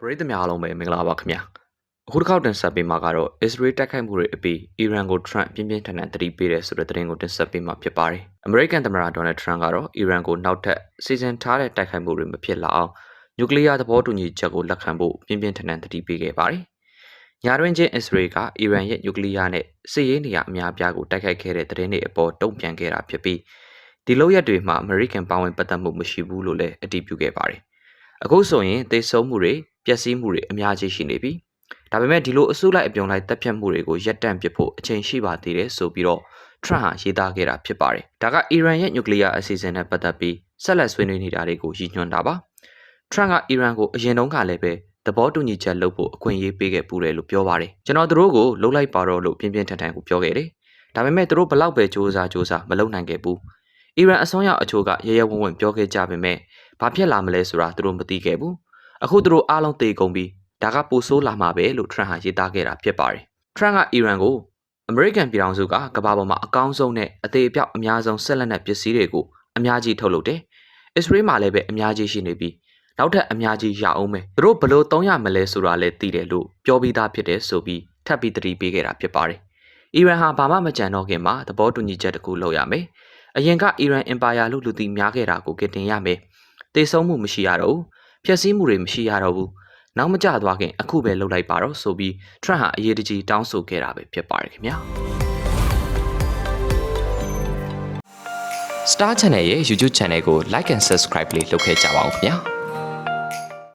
ပရိသတ်များအားလုံးပဲမင်္ဂလာပါခင်ဗျာအခုတစ်ခေါက်တင်ဆက်ပေးမှာကတော့ Israel တိုက်ခိုက်မှုတွေအပြီးအီရန်ကို Trump ပြင်းပြင်းထန်ထန်တတိပေးတယ်ဆိုတဲ့သတင်းကိုတင်ဆက်ပေးမှာဖြစ်ပါတယ်။ American သမ္မတ Donald Trump ကတော့အီရန်ကိုနောက်ထပ်စီစဉ်ထားတဲ့တိုက်ခိုက်မှုတွေမဖြစ်လာအောင်နျူကလ িয়ার သဘောတူညီချက်ကိုလက်ခံဖို့ပြင်းပြင်းထန်ထန်တတိပေးခဲ့ပါတယ်။ညာတွင်ချင်း Israel ကအီရန်ရဲ့နျူကလ িয়ার နဲ့စစ်ရေးနေရာအများအပြားကိုတိုက်ခိုက်ခဲ့တဲ့သတင်းတွေအပေါ်တုံ့ပြန်ခဲ့တာဖြစ်ပြီးဒီလောက်ရက်တွေမှာ American ပါဝင်ပတ်သက်မှုမရှိဘူးလို့လည်းအတည်ပြုခဲ့ပါတယ်။အခုဆိုရင်သေဆုံးမှုတွေ ပျက်စီးမှုတွေအများကြီးရှိနေပြီ။ဒါပေမဲ့ဒီလိုအစုလိုက်အပြုံလိုက်တပ်ဖြတ်မှုတွေကိုရပ်တန့်ပစ်ဖို့အချိန်ရှိပါသေးတယ်ဆိုပြီးတော့ Trump ဟာရေးသားခဲ့တာဖြစ်ပါတယ်။ဒါကအီရန်ရဲ့နျူကလ িয়ার အစီအစဉ်နဲ့ပတ်သက်ပြီးဆက်လက်ဆွေးနွေးနေတာတွေကိုရည်ညွှန်းတာပါ။ Trump ကအီရန်ကိုအရင်တုန်းကလည်းပဲသဘောတူညီချက်လုပ်ဖို့အခွင့်အရေးပေးခဲ့ပူတယ်လို့ပြောပါတယ်။ကျွန်တော်တို့ကိုလှုပ်လိုက်ပါတော့လို့ပြင်းပြင်းထန်ထန်ကိုပြောခဲ့တယ်။ဒါပေမဲ့တို့ဘလောက်ပဲစူးစမ်းစူးစမ်းမလုပ်နိုင်ခဲ့ဘူး။အီရန်အစိုးရအချို့ကရရဝုံဝုံပြောခဲ့ကြပေမဲ့ဘာဖြစ်လာမလဲဆိုတာတို့မသိခဲ့ဘူး။ အခုသူတို့အားလုံးသိကုန်ပြီးဒါကပိုဆိုးလာမှာပဲလို့ Trump ဟာရေးသားခဲ့တာဖြစ်ပါတယ်။ Trump ကအီရန်ကိုအမေရိကန်ပြည်ထောင်စုကကမ္ဘာပေါ်မှာအကောင်းဆုံးနဲ့အသေးအပြောက်အများဆုံးဆက်လက်နက်ပစ္စည်းတွေကိုအများကြီးထုတ်လုပ်တယ်။အစ္စရေးမှာလည်းပဲအများကြီးရှိနေပြီးနောက်ထပ်အများကြီးရအောင်မယ်သူတို့ဘလို့သုံးရမလဲဆိုတာလည်းသိတယ်လို့ပြောပြီးသားဖြစ်တယ်ဆိုပြီးထပ်ပြီးတတိပေးခဲ့တာဖြစ်ပါတယ်။အီရန်ဟာဘာမှမကြံတော့ခင်မှာသဘောတူညီချက်တစ်ခုလုပ်ရမယ်။အရင်ကအီရန်အင်ပါယာလို့လူသိများခဲ့တာကိုကတင်ရမယ်။တေဆုံးမှုမရှိရတော့ဘူး။ ဖျက်ဆီးမှုတွေမရှိရတော့ဘူး။နောက်မကျသွားခင်အခုပဲလှုပ်လိုက်ပါတော့ဆိုပြီး Trump ဟာအရေးတကြီးတောင်းဆိုခဲ့တာပဲဖြစ်ပါတယ်ခင်ဗျာ။ Star Channel ရဲ့ YouTube Channel ကို Like and Subscribe လေးလုပ်ခဲ့ကြပါဦးခင်ဗျာ။